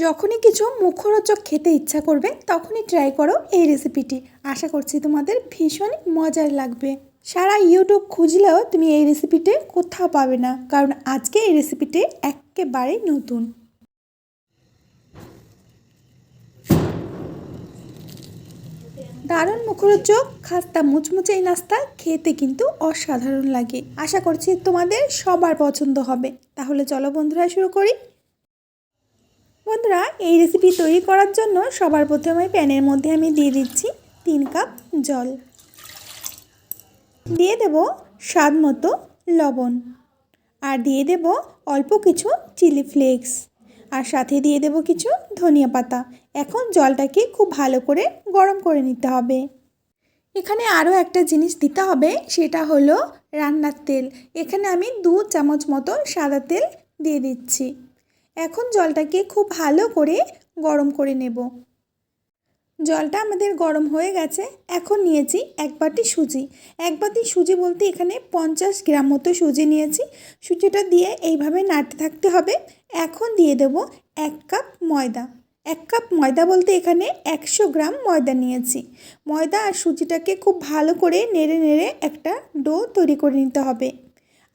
যখনই কিছু মুখরোচক খেতে ইচ্ছা করবে, তখনই ট্রাই করো এই রেসিপিটি আশা করছি তোমাদের ভীষণ মজার লাগবে। সারা ইউটিউব খুঁজলেও তুমি এই রেসিপিটি কোথাও পাবে না, কারণ আজকে এই রেসিপিটি একেবারেই নতুন। দারুণ মুখরোচক, খাস্তা মুচমুচে এই নাস্তা খেতে কিন্তু অসাধারণ লাগে। আশা করছি তোমাদের সবার পছন্দ হবে। তাহলে চলো বন্ধুরা, শুরু করি। বন্ধুরা, এই রেসিপি তৈরি করার জন্য সবার প্রথমে প্যানের মধ্যে আমি দিয়ে দিচ্ছি তিন কাপ জল। দিয়ে দেব স্বাদ মতো লবণ আর দিয়ে দেব অল্প কিছু চিলি ফ্লেক্স আর সাথে দিয়ে দেব কিছু ধনিয়া পাতা। এখন জলটাকে খুব ভালো করে গরম করে নিতে হবে। এখানে আরও একটা জিনিস দিতে হবে, সেটা হলো রান্নার তেল। এখানে আমি দু চামচ মতো সাদা তেল দিয়ে দিচ্ছি। এখন জলটাকে খুব ভালো করে গরম করে নেব। জলটা আমাদের গরম হয়ে গেছে, এখন নিয়েছি এক বাটি সুজি। এক বাটি সুজি বলতে এখানে পঞ্চাশ গ্রাম মতো সুজি নিয়েছি। সুজিটা দিয়ে এইভাবে নাড়তে থাকতে হবে। এখন দিয়ে দেব এক কাপ ময়দা। এক কাপ ময়দা বলতে এখানে একশো গ্রাম ময়দা নিয়েছি। ময়দা আর সুজিটাকে খুব ভালো করে নেড়ে নেড়ে একটা ডো তৈরি করে নিতে হবে।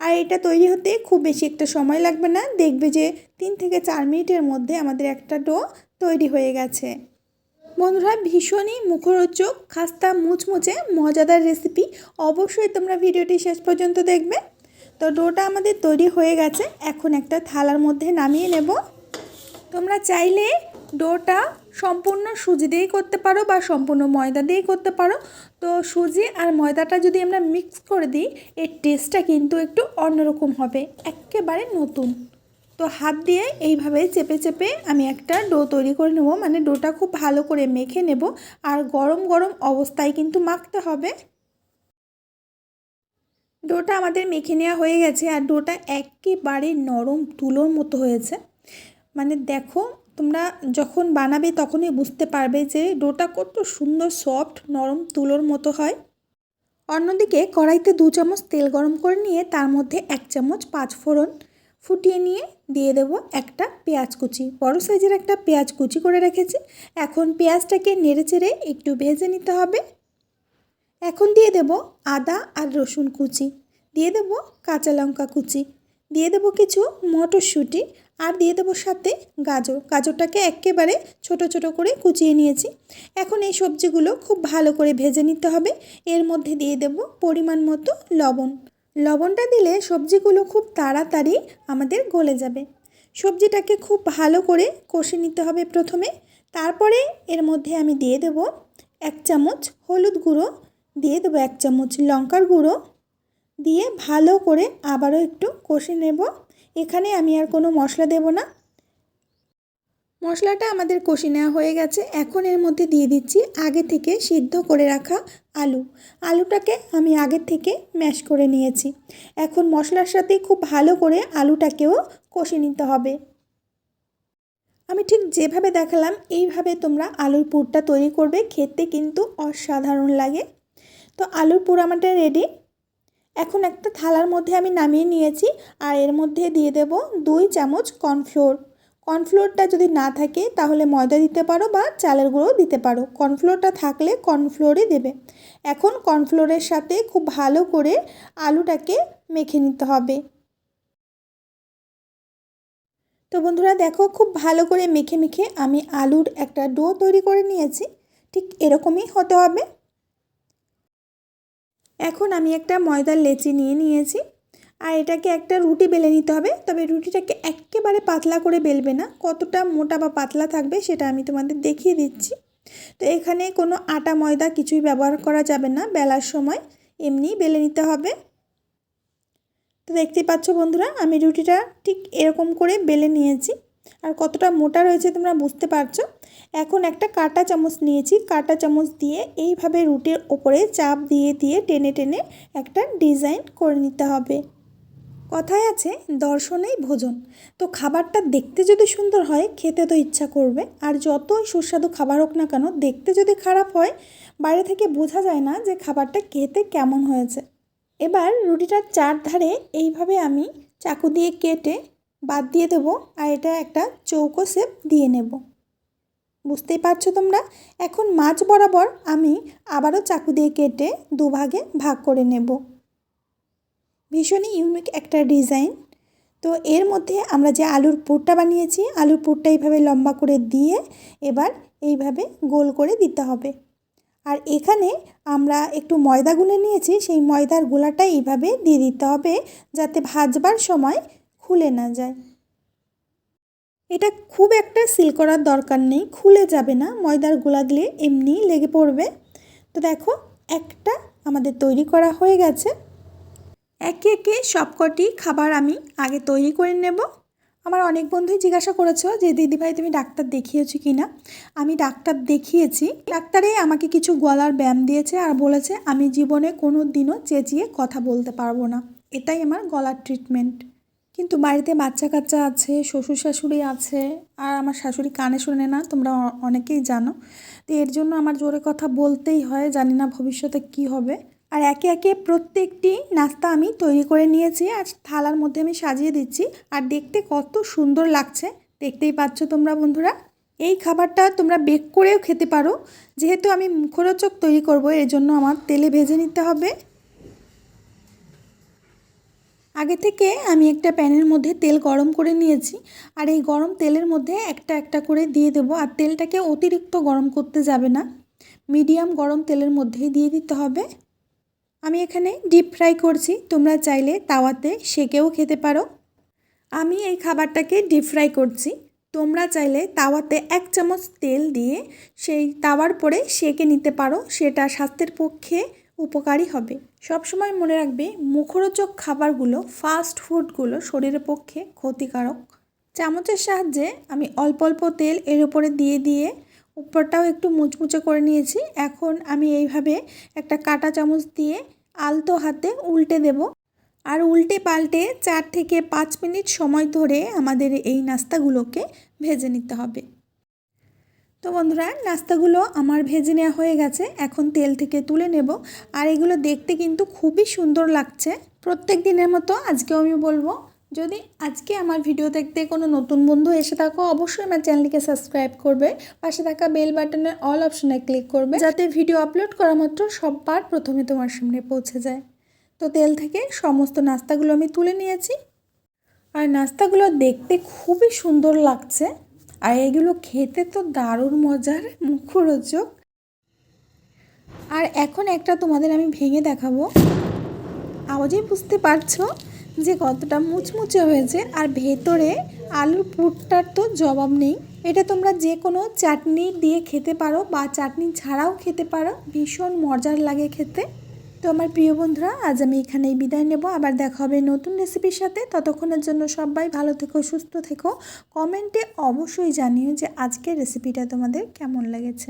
আর এটা তৈরি হতে খুব বেশি একটা সময় লাগবে না। দেখবে যে তিন থেকে চার মিনিটের মধ্যে আমাদের একটা ডো তৈরি হয়ে গেছে। বন্ধুরা, ভীষণই মুখরোচক, খাস্তা মুচমুচে, মজাদার রেসিপি অবশ্যই তোমরা ভিডিওটি শেষ পর্যন্ত দেখবে। তো ডোটা আমাদের তৈরি হয়ে গেছে। এখন একটা থালার মধ্যে নামিয়ে নেব। তোমরা চাইলে ডোটা সম্পূর্ণ সুজি দিয়েই করতে পারো বা সম্পূর্ণ ময়দা দিয়েই করতে পারো। তো সুজি আর ময়দাটা যদি আমরা মিক্স করে দিই, এর টেস্টটা কিন্তু একটু অন্যরকম হবে, একেবারে নতুন। তো হাত দিয়ে এইভাবে চেপে চেপে আমি একটা ডো তৈরি করে নেব মানে ডোটা খুব ভালো করে মেখে নেব, আর গরম গরম অবস্থায় কিন্তু মাখতে হবে। ডোটা আমাদের মেখে নেওয়া হয়ে গেছে, আর ডোটা একেবারে নরম তুলোর মতো হয়েছে। মানে দেখো, তোমরা যখন বানাবে তখনই বুঝতে পারবে যে ডোটা কত সুন্দর সফট, নরম তুলোর মতো হয়। অন্যদিকে কড়াইতে দু চামচ তেল গরম করে নিয়ে তার মধ্যে এক চামচ পাঁচ ফোড়ন ফুটিয়ে নিয়ে দিয়ে দেব একটা পেঁয়াজ কুচি। বড় সাইজের একটা পেঁয়াজ কুচি করে রেখেছি। এখন পেঁয়াজটাকে নেড়ে চেড়ে একটু ভেজে নিতে হবে। এখন দিয়ে দেব আদা আর রসুন কুচি। দিয়ে দেব কাঁচা লঙ্কা কুচি। দিয়ে দেবো কিছু মটরশুঁটি আর দিয়ে দেবো সাথে গাজর। গাজরটাকে একেবারে ছোট ছোট করে কুচিয়ে নিয়েছি। এখন এই সবজিগুলো খুব ভালো করে ভেজে নিতে হবে। এর মধ্যে দিয়ে দেব পরিমাণ মতো লবণ। লবণটা দিলে সবজিগুলো খুব তাড়াতাড়ি আমাদের গলে যাবে। সবজিটাকে খুব ভালো করে কষে নিতে হবে প্রথমে। তারপরে এর মধ্যে আমি দিয়ে দেব এক চামচ হলুদ গুঁড়ো, দিয়ে দেবো এক চামচ লঙ্কার গুঁড়ো দিয়ে ভালো করে আবারও একটু কষে নেব। এখানে আমি আর কোনো মশলা দেব না। মশলাটা আমাদের কষে নেওয়া হয়ে গেছে। এখন এর মধ্যে দিয়ে দিচ্ছি আগে থেকে সিদ্ধ করে রাখা আলু। আলুটাকে আমি আগের থেকে ম্যাশ করে নিয়েছি। এখন মশলার সাথে খুব ভালো করে আলুটাকেও কষে নিতে হবে। আমি ঠিক যেভাবে দেখালাম, এইভাবে তোমরা আলুর পুরটা তৈরি করবে। খেতে কিন্তু অসাধারণ লাগে। তো আলুর পুর আমাদের রেডি এখন একটা থালার মধ্যে আমি নামিয়ে নিয়েছি আর এর মধ্যে দিয়ে দেব দুই চামচ কর্নফ্লোর। কর্নফ্লোরটা যদি না থাকে তাহলে ময়দা দিতে পারো বা চালের গুঁড়ো দিতে পারো। কর্নফ্লোরটা থাকলে কর্নফ্লোরই দেবে। এখন কর্নফ্লোরের সাথে খুব ভালো করে আলুটাকে মেখে নিতে হবে। তো বন্ধুরা দেখো খুব ভালো করে মেখে মেখে আমি আলুর একটা ডো তৈরি করে নিয়েছি। ঠিক এরকমই হতে হবে। এখন আমি একটা ময়দার লেচি নিয়ে নিয়েছি। আর এটাকে একটা রুটি বেলে নিতে হবে। তবে রুটিটাকে একেবারে পাতলা করে বেলবে না। কতটা মোটা বা পাতলা থাকবে সেটা আমি তোমাদের দেখিয়ে দিচ্ছি। তো এখানে কোনো আটা, ময়দা কিছুই ব্যবহার করা যাবে না। বেলার সময় এমনি বেলে নিতে হবে। তো দেখতেই পাচ্ছ বন্ধুরা, আমি রুটিটা ঠিক এরকম করে বেলে নিয়েছি। আর কতটা মোটা রয়েছে তোমরা বুঝতে পারছ? এখন একটা কাটা চামচ নিয়েছি। কাটা চামচ দিয়ে এইভাবে রুটির ওপরে চাপ দিয়ে দিয়ে টেনে টেনে একটা ডিজাইন করে নিতে হবে। কথায় আছে দর্শনেই ভোজন। তো খাবারটা দেখতে যদি সুন্দর হয়, খেতে তো ইচ্ছা করবে। আর যতই সুস্বাদু খাবার হোক না কেন, দেখতে যদি খারাপ হয়, বাইরে থেকে বোঝা যায় না যে খাবারটা খেতে কেমন হয়েছে। এবার রুটিটার চার ধারে এইভাবে আমি চাকু দিয়ে কেটে বাদ দিয়ে দেবো আর এটা একটা চৌকো শেপ দিয়ে নেব। বুঝতেই পারছ তোমরা? এখন মাছ বরাবর আমি আবারও চাকু দিয়ে কেটে দুভাগে ভাগ করে নেব। ভীষণই ইউনিক একটা ডিজাইন তো এর মধ্যে আমরা যে আলুর পুরটা বানিয়েছি, আলুর পুরটা এইভাবে লম্বা করে দিয়ে এবার এইভাবে গোল করে দিতে হবে। আর এখানে আমরা একটু ময়দা গুলে নিয়েছি, সেই ময়দার গোলাটা এইভাবে দিয়ে দিতে হবে যাতে ভাজবার সময় খুলে না যায়। এটা খুব একটা সিল করার দরকার নেই। খুলে যাবে না। ময়দার গোলা দিলে এমনি লেগে পড়বে। তো দেখো, একটা আমাদের তৈরি করা হয়ে গেছে। একে একে সবকটি খাবার আমি আগে তৈরি করে নেব। আমার অনেক বন্ধুই জিজ্ঞাসা করেছ যে, দিদিভাই, তুমি ডাক্তার দেখিয়েছো কি না? আমি ডাক্তার দেখিয়েছি। ডাক্তারে আমাকে কিছু গলার ব্যায়াম দিয়েছে আর বলেছে, আমি জীবনে কোনো দিনও চেঁচিয়ে কথা বলতে পারব না। এটাই আমার গলার ট্রিটমেন্ট কিন্তু বাড়িতে বাচ্চা কাচ্চা আছে শ্বশুর শাশুড়ি আছে, আর আমার শাশুড়ি কানে শোনে না, তোমরা অনেকেই জানো। তো এর জন্য আমার জোরে কথা বলতেই হয়, জানি না ভবিষ্যতে কি হবে। আর একে একে প্রত্যেকটি নাস্তা আমি তৈরি করে নিয়েছি, আর থালার মধ্যে আমি সাজিয়ে দিচ্ছি। আর দেখতে কত সুন্দর লাগছে, দেখতেই পাচ্ছ তোমরা বন্ধুরা। এই খাবারটা তোমরা বেক করেও খেতে পারো। যেহেতু আমি মুখরোচক তৈরি করব, এর জন্য আমার তেলে ভেজে নিতে হবে। আগে থেকে আমি একটা প্যানের মধ্যে তেল গরম করে নিয়েছি আর এই গরম তেলের মধ্যে একটা একটা করে দিয়ে দেবো আর তেলটাকে অতিরিক্ত গরম করতে যাবে না। মিডিয়াম গরম তেলের মধ্যেই দিয়ে দিতে হবে। আমি এখানে ডিপ ফ্রাই করছি, তোমরা চাইলে তাওয়াতে সেকেও খেতে পারো। আমি এই খাবারটাকে ডিপ ফ্রাই করছি, তোমরা চাইলে তাওয়াতে এক চামচ তেল দিয়ে সেই তাওয়ার পরে সেকে নিতে পারো, সেটা স্বাস্থ্যের পক্ষে উপকারী হবে। সবসময় মনে রাখবে, মুখরোচক খাবারগুলো ফাস্ট ফুডগুলো শরীরের পক্ষে ক্ষতিকারক। চামচের সাহায্যে আমি অল্প অল্প তেল এর উপরে দিয়ে দিয়ে উপরটাও একটু মুচমুচে করে নিয়েছি। এখন আমি এইভাবে একটা কাটা চামচ দিয়ে আলতো হাতে উল্টে দেব। আর উল্টে পাল্টে চার থেকে পাঁচ মিনিট সময় ধরে আমাদের এই নাস্তাগুলোকে ভেজে নিতে হবে। তো বন্ধুরা, নাস্তাগুলো আমার ভেজে নেওয়া হয়ে গেছে। এখন তেল থেকে তুলে নেব। আর এগুলো দেখতে কিন্তু খুবই সুন্দর লাগছে। প্রত্যেক দিনের মতো আজকেও আমি বলব, যদি আজকে আমার ভিডিও দেখতে কোনো নতুন বন্ধু এসে থাকো, অবশ্যই আমার চ্যানেলটিকে সাবস্ক্রাইব করবে। পাশে থাকা বেল বাটনের অল অপশনে ক্লিক করবে, যাতে ভিডিও আপলোড করা মাত্র সববার প্রথমে তোমার সামনে পৌঁছে যায়। তো তেল থেকে সমস্ত নাস্তাগুলো আমি তুলে নিয়েছি। আর নাস্তাগুলো দেখতে খুবই সুন্দর লাগছে। আর এগুলো খেতে তো দারুণ মজার, মুখরোচক। আর এখন একটা তোমাদের আমি ভেঙে দেখাবো। আওয়াজেই বুঝতে পারছ যে কতটা মুচমুচে হয়েছে আর ভেতরে আলুর পুরটার তো জবাব নেই। এটা তোমরা যে কোনো চাটনি দিয়ে খেতে পারো বা চাটনি ছাড়াও খেতে পারো। ভীষণ মজার লাগে খেতে। তো আমার প্রিয় বন্ধুরা, আজ আমি এখানেই বিদায় নেব। আবার দেখা হবে নতুন রেসিপির সাথে। ততক্ষণের জন্য সবাই ভালো থেকো, সুস্থ থেকো। কমেন্টে অবশ্যই জানিও যে আজকের রেসিপিটা তোমাদের কেমন লেগেছে।